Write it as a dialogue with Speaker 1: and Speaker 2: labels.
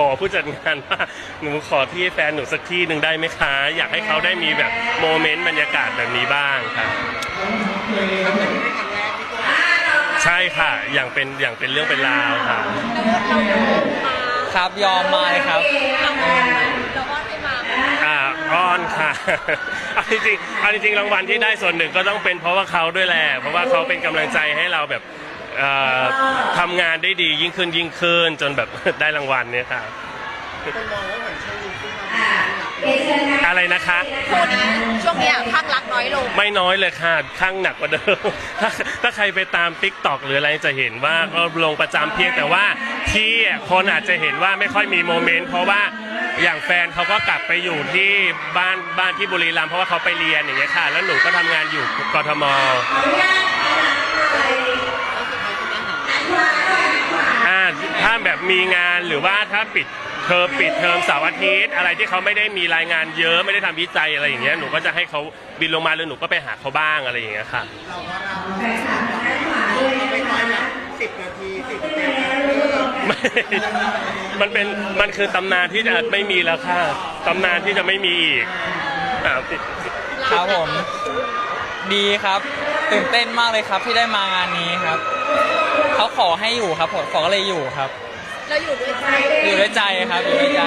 Speaker 1: ขอผู้จัดงานว่าหนูขอที่แฟนหนูสักที่หนึ่งได้ไหมคะ อยากให้เขาได้มีแบบโมเมนต์บรรยากาศแบบนี้บ้างค่ะใช่ค่ะ อย่างเป็นอย่างเป็นเรื่องเป็นราวค่ะ
Speaker 2: ครับยอมมาเลยครับ
Speaker 3: เราก็ให้มา
Speaker 1: อ่าอ้อนค่ะเอาจริงๆเอาจริงๆรางวัลที่ได้ส่วนหนึ่งก็ต้องเป็นเพราะว่าเขาด้วยแหละเพราะว่าเขาเป็นกำลังใจให้เราแบบ เอ่อทำงานได้ดียิ่งขึ้นยิ่งขึ้นจนแบบ ได้รางวัลเนี่ยค่ะอะไรนะคะ
Speaker 3: คู่นี้ช่วงเนี้ยข้างรักน้อยลง
Speaker 1: ไม่น้อยเลยค่ะข้างหนักกว่าเดิม ถ้าถ้าใครไปตาม t ิ k t o k หรืออะไรจะเห็นว่าก็ลงประจำเพียงแต่ว่าที่คนอาจจะเห็นว่าไม่ค่อยมีโมเมนต์เพราะว่าอย่างแฟนเขาก็กลับไปอยู่ที่บ้านบ้านที่บุรีรัมย์เพราะว่าเขาไปเรียนอย่างเงี้ยค่ะ แล้วหนูก็ทำงานอยู่กทมาแบบมีงานหรือว่าถ้าปิดเทอมปิดเทอมเสาร์อาทิตย์อะไรที่เขาไม่ได้มีรายงานเยอะไม่ได้ทำวิจัยอะไรอย่างเงี้ยหนูก็จะให้เขาบินลงมาแล้วหนูก็ไปหาเขาบ้างอะไรอย่างเงี้ยค่ะ
Speaker 4: ไม่น้อยนะสิบนาทีสิบนาที
Speaker 1: ไม่มันเป็นมันคือตำนานที่จะไม่มีแล้วค่ะตำนานที่จะไม่มีอีกอ่า
Speaker 2: ครับผม ดีครับ ตื่นเต้นมากเลยครับที่ได้มางานนี้ครับ ขอให้อยู่ครับผมขอก็เลยอยู่ครับ
Speaker 3: เราอยู่ด้วยใจ
Speaker 2: อยู่ด้วยใจครับอยู่ด้วยใจ